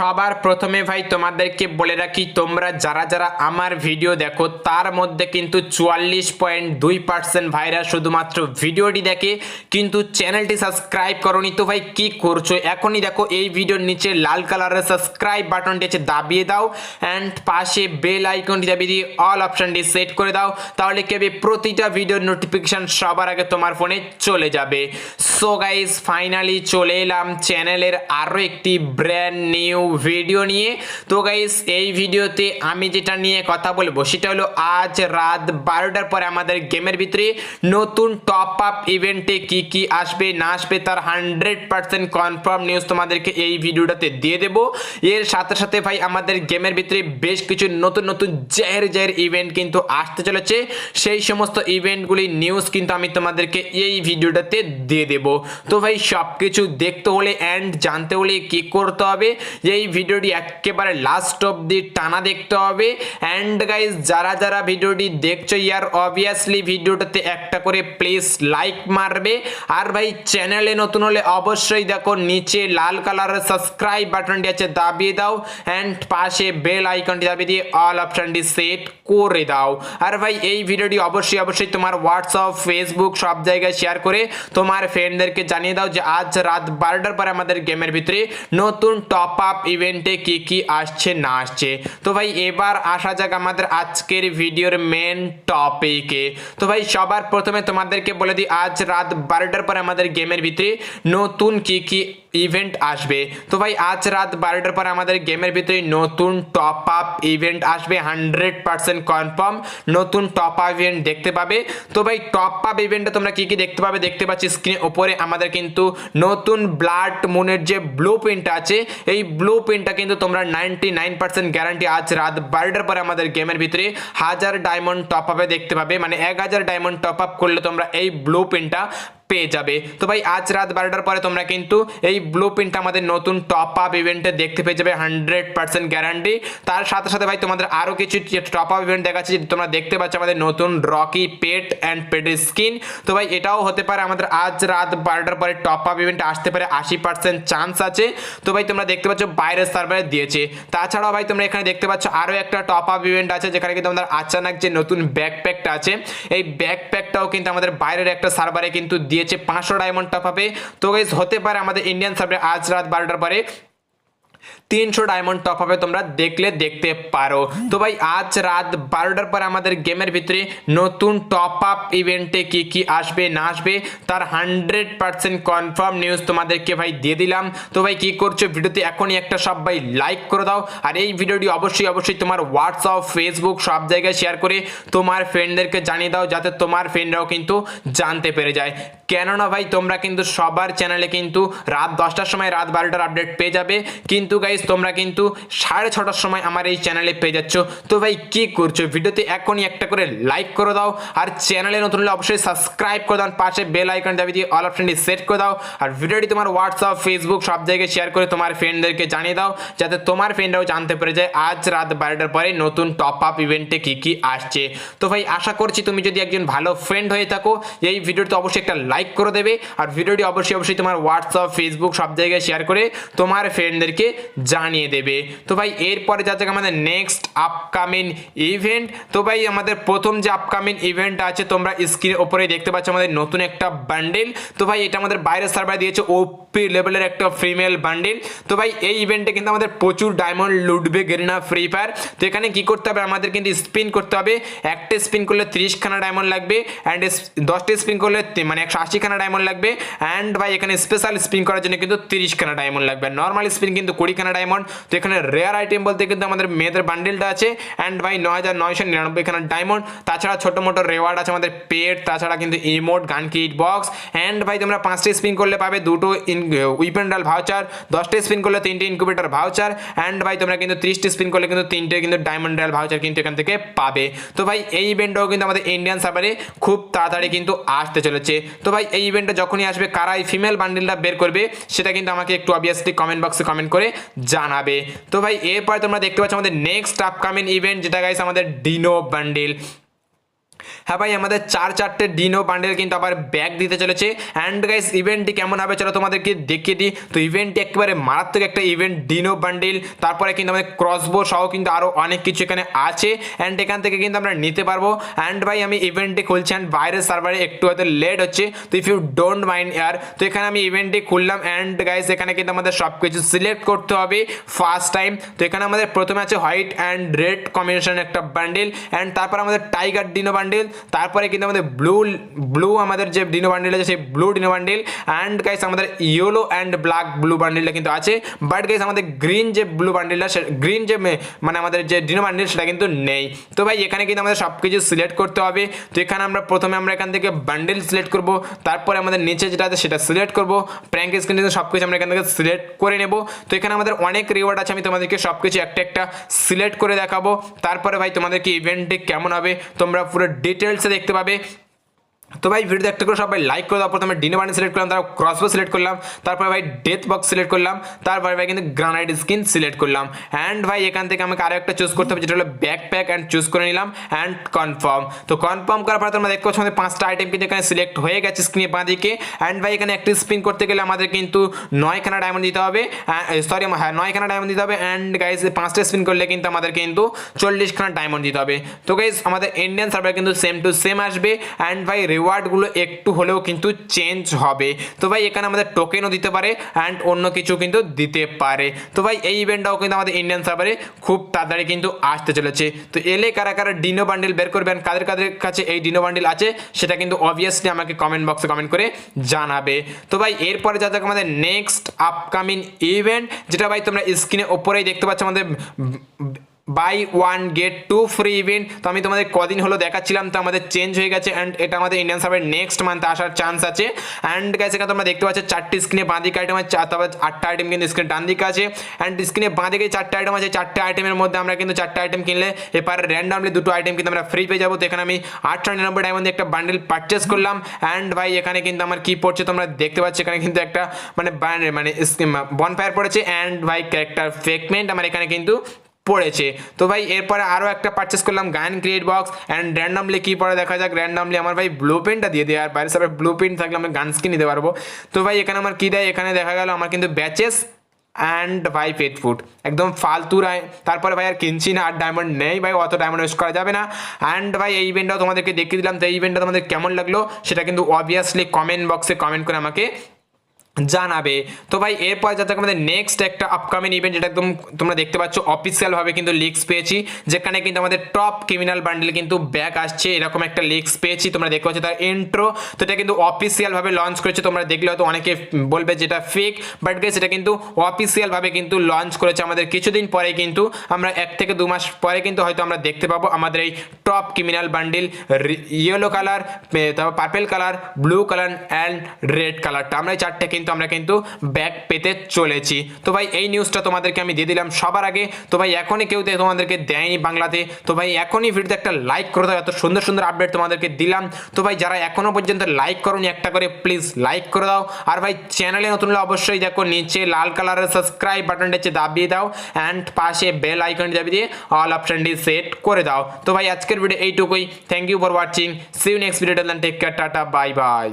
সবার প্রথমে ভাই তোমাদেরকে বলে রাখি, তোমরা যারা যারা আমার ভিডিও দেখো, তার মধ্যে কিন্তু চুয়াল্লিশ পয়েন্ট দুই পার্সেন্ট ভাইরা শুধুমাত্র ভিডিওটি দেখে, কিন্তু চ্যানেলটি সাবস্ক্রাইব করনি তো ভাই, কি করছ? এখনই দেখো, এই ভিডিওর নিচে লাল কালারের সাবস্ক্রাইব বাটনটি আছে, দাবিয়ে দাও অ্যান্ড পাশে বেল আইকনটি দাবিয়ে দিয়ে অল অপশনটি সেট করে দাও, তাহলে কি হবে? প্রতিটা ভিডিওর নোটিফিকেশান সবার আগে তোমার ফোনে চলে যাবে। সো গাইজ ফাইনালি চলে এলাম চ্যানেলের আরও একটি ব্র্যান্ড নিউ ভিডিও নিয়ে। তো গাইস এই ভিডিওতে আমি যেটা নিয়ে কথা বলব, সেটা হলো আজ রাত বারোটার পরে আমাদের গেমের ভিতরে নতুন টপ আপ ইভেন্টে কি কি আসবে, না আসবে, তার হান্ড্রেড পার্সেন্ট কনফার্ম নিউজ তোমাদেরকে এই ভিডিওটাতে দিয়ে দেব। এর সাথে সাথে ভাই, আমাদের গেমের ভিতরে বেশ কিছু নতুন নতুন জের জের ইভেন্ট কিন্তু আসতে চলেছে। সেই সমস্ত ইভেন্টগুলি নিউজ কিন্তু আমি তোমাদেরকে এই ভিডিওটাতে দিয়ে দেব। তো ভাই সব কিছু দেখতে হলে অ্যান্ড জানতে হলে কি করতে হবে? এই ভিডিওটি একেবারে লাস্ট অব্দি টানা দেখতে হবে। অ্যান্ড গাইজ যারা যারা ভিডিওটি দেখছ, ইয়ার অবভিয়াসলি ভিডিওটাতে একটা করে প্লিজ লাইক মারবে। আর ভাই চ্যানেলে নতুন হলে অবশ্যই দেখো, নিচে লাল কালারের সাবস্ক্রাইব বাটনটি আছে, দাবিয়ে দাও। অ্যান্ড পাশে বেল আইকনটি দাবিয়ে দিয়ে অল অপশনটি সেট করে দাও। আর ভাই, এই ভিডিওটি অবশ্যই অবশ্যই তোমার হোয়াটসঅ্যাপ ফেসবুক সব জায়গায় শেয়ার করে তোমার ফ্রেন্ডদেরকে জানিয়ে দাও যে আজ রাত বারোটার পরে আমাদের গেমের ভিতরে নতুন টপ আপ ইভেন্টে কি কি আসছে, না আসছে? তো ভাই, এবার আসা যাক আমাদের আজকের ভিডিওর মেন টপিকে তো ভাই, সবার প্রথমে তোমাদেরকে বলে দিই, আজ রাত বারোটার পরে আমাদের গেমের ভিতরে নতুন কি কি ইভেন্ট আসবে। তো ভাই, আজ রাত বারোটার পরে আমাদের গেমের ভিতরে নতুন টপ আপ ইভেন্ট আসবে হান্ড্রেড পার্সেন্ট কনফার্ম নতুন টপ আপ ইভেন্ট দেখতে পাবে। তো ভাই টপ আপ ইভেন্টে তোমরা কি কি দেখতে পাবে? দেখতে পাচ্ছি স্ক্রিনের ওপরে আমাদের কিন্তু নতুন ব্লাড মুনের যে ব্লু প্রিন্ট আছে, এই ব্লু প্রিন্টটা কিন্তু তোমরা নাইনটি নাইন পার্সেন্ট গ্যারান্টি আজ রাত বারোটার পরে আমাদের গেমের ভিতরে হাজার ডায়মন্ড টপ আপে দেখতে পাবে। মানে এক হাজার ডায়মন্ড টপ আপ করলে তোমরা এই ব্লু প্রিন্টটা পেয়ে যাবে। তো ভাই, আজ রাত বারোটার পরে তোমরা কিন্তু এই ব্লু প্রিন্টটা আমাদের নতুন টপ আপ ইভেন্টে দেখতে পেয়ে যাবে হান্ড্রেড পার্সেন্ট গ্যারান্টি তার সাথে সাথে ভাই, তোমাদের আরও কিছু টপ আপ ইভেন্ট দেখাচ্ছে তোমরা দেখতে পাচ্ছ আমাদের নতুন রকি পেট অ্যান্ড পেটের স্কিন তো ভাই, এটাও হতে পারে আমাদের আজ রাত বারোটার পরে টপ আপ ইভেন্ট আসতে পারে, আশি পার্সেন্ট চান্স আছে। তো ভাই, তোমরা দেখতে পাচ্ছ বাইরের সার্ভারে দিয়েছে। তাছাড়াও ভাই, তোমরা এখানে দেখতে পাচ্ছ আরও একটা টপ আপ ইভেন্ট আছে, যেখানে কিন্তু আমাদের আচানক যে নতুন ব্যাকপ্যাকটা আছে, এই ব্যাকপ্যাকটাও কিন্তু আমাদের বাইরের একটা সার্ভারে কিন্তু দিয়েছে, পাঁচশো ডায়মন্ড টপ হবে তো গাইজ হতে পারে আমাদের ইন্ডিয়ান সাবজেক্ট আজ রাত বারোটার পরে। তিনশো ডায়মন্ড টপ আপে তোমরা দেখলে দেখতে পারো। তো ভাই, আজ রাত বারোটার পর আমাদের গেমের ভিতরে নতুন টপ আপ ইভেন্টে কি কি আসবে, না আসবে, তার হান্ড্রেড পার্সেন্ট কনফার্ম নিউজ তোমাদেরকে ভাই দিয়ে দিলাম। তো ভাই, কি করছ ভিডিওতে এখনই একটা সব ভাই লাইক করে দাও, আর এই ভিডিওটি অবশ্যই অবশ্যই তোমার হোয়াটসঅ্যাপ ফেসবুক সব জায়গায় শেয়ার করে তোমার ফ্রেন্ডদেরকে জানিয়ে দাও, যাতে তোমার ফ্রেন্ডরাও কিন্তু জানতে পেরে যায়। কেননা ভাই, তোমরা কিন্তু সবার চ্যানেলে কিন্তু রাত দশটার সময়, রাত বারোটার আপডেট পেয়ে যাবে। কিন্তু গাইজ তোমরা কিন্তু সাড়ে ছটার সময় আমার এই চ্যানেলে পেয়ে যাচ্ছ। তো ভাই, কি করছ? ভিডিওতে এখনই একটা করে লাইক করে দাও। আর চ্যানেলে নতুন হলে অবশ্যই সাবস্ক্রাইব করে দাও। পাশে বেল আইকন দাবি দিয়ে অল অপশনটি সেট করে দাও। আর ভিডিওটি তোমার হোয়াটসঅ্যাপ ফেসবুক সব জায়গায় শেয়ার করে তোমার ফ্রেন্ডদেরকে জানিয়ে দাও, যাতে তোমার ফ্রেন্ডরাও জানতে পেরে যায় আজ রাত বারোটার পরে নতুন টপ আপ ইভেন্টে কি কি আসছে। তো ভাই, আশা করছি তুমি যদি একজন ভালো ফ্রেন্ড হয়ে থাকো, এই ভিডিওটি অবশ্যই একটা লাইক করে দেবে। আর ভিডিওটি অবশ্যই অবশ্যই তোমার হোয়াটসঅ্যাপ ফেসবুক সব জায়গায় শেয়ার করে তোমার ফ্রেন্ডদেরকে জানিয়ে দেবে। তো ভাই, এরপরে যা আমাদের নেক্সট আপকামিং ইভেন্ট তো ভাই, আমাদের প্রথম যে আপকামিং ইভেন্ট আছে, তোমরা স্ক্রিনের ওপরে দেখতে পাচ্ছ আমাদের নতুন একটা বান্ডেল তো ভাই, এটা আমাদের বাইরের সার্ভার দিয়েছে ওপি লেভেলের একটা ফিমেল বান্ডেল তো ভাই, এই ইভেন্টে কিন্তু আমাদের প্রচুর ডায়মন্ড লুটবে গেরিনা ফ্রি ফায়ার তো এখানে কি করতে হবে? আমাদের কিন্তু স্পিন করতে হবে। একটা স্পিন করলে তিরিশখানা ডায়মন্ড লাগবে অ্যান্ড দশটা স্পিন করলে মানে একশো আশিখানা ডায়মন্ড লাগবে। অ্যান্ড ভাই, এখানে স্পেশাল স্পিন করার জন্য কিন্তু তিরিশখানা ডায়মন্ড লাগবে। নর্মাল স্পিন কিন্তু কুড়ি কুড়িখানা ডায়মন্ড তো এখানে রেয়ার আইটেম বলতে কিন্তু আমাদের মেয়েদের বান্ডেলটা আছে। অ্যান্ড ভাই, নয় হাজার নয়শো নিরানব্বই খানা ডায়মন্ড তাছাড়া ছোটো মোটো রেওয়ার্ড আছে আমাদের পেট তাছাড়া কিন্তু ইমোট গান কিট বক্স অ্যান্ড ভাই, তোমরা পাঁচটি স্পিন করলে পাবে দুটো উইপেন ডাল ভাউচার দশটি স্পিন করলে তিনটে ইনকিউবেটার ভাউচার অ্যান্ড ভাই, তোমরা কিন্তু ত্রিশটি স্পিন করলে কিন্তু তিনটে কিন্তু ডায়মন্ড ডাল ভাউচার কিন্তু এখান থেকে পাবে। তো ভাই, এই ইভেন্টটাও কিন্তু আমাদের ইন্ডিয়ান সার্ভারে খুব তাড়াতাড়ি কিন্তু আসতে চলেছে। তো ভাই, এই ইভেন্টটা যখনই আসবে, কারা এই ফিমেল বান্ডেলটা বের করবে, সেটা কিন্তু আমাকে একটু অবভিয়াসলি কমেন্ট বক্সে কমেন্ট করে জানাবে। তো ভাই, এরপরে তোমরা দেখতে পাচ্ছ আমাদের নেক্সট আপকামিং ইভেন্ট যেটা গাইছে আমাদের ডিনো বান্ডেল হ্যাঁ ভাই, আমাদের চার চারটে ডিনো বান্ডেল কিন্তু আবার ব্যাগ দিতে চলেছে। অ্যান্ড গাইস ইভেন্টটি কেমন হবে চলো তোমাদেরকে দেখিয়ে দিই। তো ইভেন্টটি একেবারে মারাত্মক একটা ইভেন্ট ডিনো বান্ডেল। তারপরে কিন্তু আমাদের ক্রসবো সহ কিন্তু আরও অনেক কিছু এখানে আছে। অ্যান্ড এখান থেকে কিন্তু আমরা নিতে পারব। অ্যান্ড ভাই, আমি ইভেন্টটি খুলছি অ্যান্ড বাইরের সার্ভারে একটু হয়তো লেট হচ্ছে। তো ইফ ইউ ডোন্ট মাইন্ড ইয়ার তো এখানে আমি ইভেন্টটি খুললাম। অ্যান্ড গাইস এখানে কিন্তু আমাদের সব কিছু সিলেক্ট করতে হবে ফার্স্ট টাইম তো এখানে আমাদের প্রথমে আছে হোয়াইট অ্যান্ড রেড কম্বিনেশন একটা বান্ডেল অ্যান্ড তারপর আমাদের টাইগার ডিনো বান্ডেল। তারপরে কিন্তু আমাদের ব্লু ব্লু আমাদের যে ডিনো বান্ডেল আছে, সেই blue dino bundle and guys আমাদের ইয়েলো অ্যান্ড ব্ল্যাক ব্লু বান্ডেলটা কিন্তু আছে বাট গাইস আমাদের গ্রিন যে ব্লু বান্ডেলটা গ্রিন যে মানে আমাদের যে ডিনো বান্ডেল সেটা কিন্তু নেই। তো ভাই, এখানে কিন্তু আমাদের সব কিছু সিলেক্ট করতে হবে। তো এখানে আমরা প্রথমে আমরা এখান থেকে বান্ডেল সিলেক্ট করব, তারপরে আমাদের নিচে যেটা আছে সেটা সিলেক্ট করব প্র্যাঙ্ক কিন্তু সব কিছু আমরা এখান থেকে সিলেক্ট করে নেব। তো এখানে আমাদের অনেক রিওয়ার্ড আছে, আমি তোমাদেরকে সব কিছু একটা একটা সিলেক্ট করে দেখাবো। তারপরে ভাই তোমাদেরকে ইভেন্টটি কেমন হবে, তোমরা পুরো ডিটেলসে দেখতে পাবে। তো ভাই ভিডিও একটা করে সবাই লাইক করে তারপর প্রথমে ডিনে বানি সিলেক্ট করলাম, তারপর ক্রসবো সিলেক্ট করলাম, তারপরে ভাই ডেথ বক্স সিলেক্ট করলাম, তারপরে ভাই কিন্তু গ্রানাইট স্কিন সিলেক্ট করলাম। অ্যান্ড ভাই, এখান থেকে আমাকে আরও একটা চুজ করতে হবে, যেটা হলো ব্যাকপ্যাক অ্যান্ড চুজ করে নিলাম। অ্যান্ড কনফার্ম তো কনফার্ম করার পরে তোমরা দেখতে পাচ্ছ, আমাদের পাঁচটা আইটেম কিন্তু এখানে সিলেক্ট হয়ে গেছে স্ক্রিনে বাঁ দিকে অ্যান্ড ভাই, এখানে একটি স্পিন করতে গেলে আমাদের কিন্তু নয়খানা ডায়মন্ড দিতে হবে। সরি হ্যাঁ নয়খানা ডায়মন্ড দিতে হবে। অ্যান্ড গাইজ পাঁচটা স্পিন করলে কিন্তু আমাদের কিন্তু চল্লিশখানা ডায়মন্ড দিতে হবে। তো গাইজ আমাদের ইন্ডিয়ান সার্ভার কিন্তু সেম টু সেম আসবে। অ্যান্ড ভাই রিওয়ার্ডগুলো একটু হলেও কিন্তু চেঞ্জ হবে। তো ভাই, এখানে আমাদের টোকেনও দিতে পারে অ্যান্ড অন্য কিছু কিন্তু দিতে পারে। তো ভাই, এই ইভেন্টটাও কিন্তু আমাদের ইন্ডিয়ান সার্ভারে খুব তাড়াতাড়ি কিন্তু আসতে চলেছে। তো এলে কারা কারা ডিনো বান্ডেল বের করবেন, কাদের কাদের কাছে এই ডিনো বান্ডেল আছে, সেটা কিন্তু অবভিয়াসলি আমাকে কমেন্ট বক্সে কমেন্ট করে জানাবে। তো ভাই, এরপরে যা যাক আমাদের নেক্সট আপকামিং ইভেন্ট যেটা ভাই তোমরা স্ক্রিনে ওপরেই দেখতে পাচ্ছ আমাদের buy one get two free event তো আমি তোমাদের কদিন হলো দেখাচ্ছিলাম, তো আমাদের চেঞ্জ হয়ে গেছে অ্যান্ড এটা আমাদের ইন্ডিয়ান সার্ভার নেক্সট মান্থ আসার চান্স আছে. অ্যান্ড গাইস এখানে তোমরা দেখতে পাচ্ছ চারটি স্ক্রিনে বাঁ দিকে আইটেম আছে, তারপর আটটা আইটেম কিন্তু স্ক্রিনে ডান দিকে আছে। অ্যান্ড স্ক্রিনে বাঁ দিকে চারটে আইটেম আছে চারটে আইটেমের মধ্যে আমরা কিন্তু চারটে আইটেম কিনলে এবার র্যান্ডামলি দুটো আইটেম কিন্তু আমরা ফ্রি পেয়ে যাব। তো এখানে আমি আটশো নিরানব্বই দিয়ে একটা বান্ডেল পারচেস করলাম। অ্যান্ড ভাই, এখানে কিন্তু আমার কি পড়ছে তোমরা দেখতে পাচ্ছ, এখানে কিন্তু একটা মানে মানে বনফায়ার পড়েছে। অ্যান্ড ভাই ক্যারেক্টার ফেকমেন্ট আমার এখানে কিন্তু পড়েছে। তো ভাই, এরপরে আরও একটা পারচেস করলাম gun create box and randomly কী পরে দেখা যাক র্যান্ডামলি আমার ভাই ব্লু পেনটা দিয়ে দেয়, আর বাইরে সাথে ব্লু প্রিন্ট থাকলে আমি গান স্কিন নিতে পারব। তো ভাই, এখানে আমার কী দেয়? এখানে দেখা গেল আমার কিন্তু ব্যাচেস অ্যান্ড ভাই পেট ফুড একদম ফালতু রায়। তারপরে ভাই আর কিনছি না, আর ডায়মন্ড নেই ভাই, অত ডায়মন্ড ওয়েস্ট করা যাবে না। অ্যান্ড ভাই, এই ইভেন্টটাও তোমাদেরকে দেখিয়ে দিলাম, তো এই ইভেন্টটা তোমাদের কেমন লাগল, সেটা কিন্তু অবভিয়াসলি কমেন্ট বক্সে কমেন্ট করে আমাকে জানাবে। তো ভাই, এরপর যাতে আমাদের নেক্সট একটা আপকামিং ইভেন্ট যেটা একদম তোমরা দেখতে পাচ্ছ অফিসিয়ালভাবে কিন্তু লিক্স পেয়েছি, যেখানে কিন্তু আমাদের টপ ক্রিমিনাল বান্ডেল কিন্তু ব্যাক আসছে। এরকম একটা লিক্স পেয়েছি, তোমরা দেখতে পাচ্ছ তার ইন্ট্রো তো এটা কিন্তু অফিসিয়ালভাবে লঞ্চ করেছে, তোমরা দেখলে হয়তো অনেকে বলবে যেটা ফেক বাট গেস এটা কিন্তু অফিসিয়ালভাবে কিন্তু লঞ্চ করেছে আমাদের কিছুদিন পরে কিন্তু। আমরা এক থেকে দু মাস পরে কিন্তু হয়তো আমরা দেখতে পাবো আমাদের এই top criminal bundle yellow colour তারপর purple colour blue colour and red কালারটা আমরা এই চারটে কিন্তু আমরা কিন্তু ব্যাক পেতে চলেছি। তো ভাই, এই নিউজটা তোমাদেরকে আমি দিয়ে দিলাম সবার আগে। তো ভাই, এখনই কেউ তোমাদেরকে দেয়নি বাংলাতে। তো ভাই, এখনই ভিডিওতে একটা লাইক করে দাও, এত সুন্দর সুন্দর আপডেট তোমাদেরকে দিলাম। তো ভাই, যারা এখনও পর্যন্ত লাইক করোনি, একটা করে প্লিজ লাইক করে দাও। আর ভাই চ্যানেলে নতুন হলে অবশ্যই দেখো, নিচে লাল কালারের সাবস্ক্রাইব বাটনটা হচ্ছে দাবিয়ে দাও। অ্যান্ড পাশে বেল আইকনটি দাবিয়ে দিয়ে অল অপশনটি সেট করে দাও। তো ভাই, আজকের ভিডিও এইটুকুই। Thank you for watching see you next video take care tata bye bye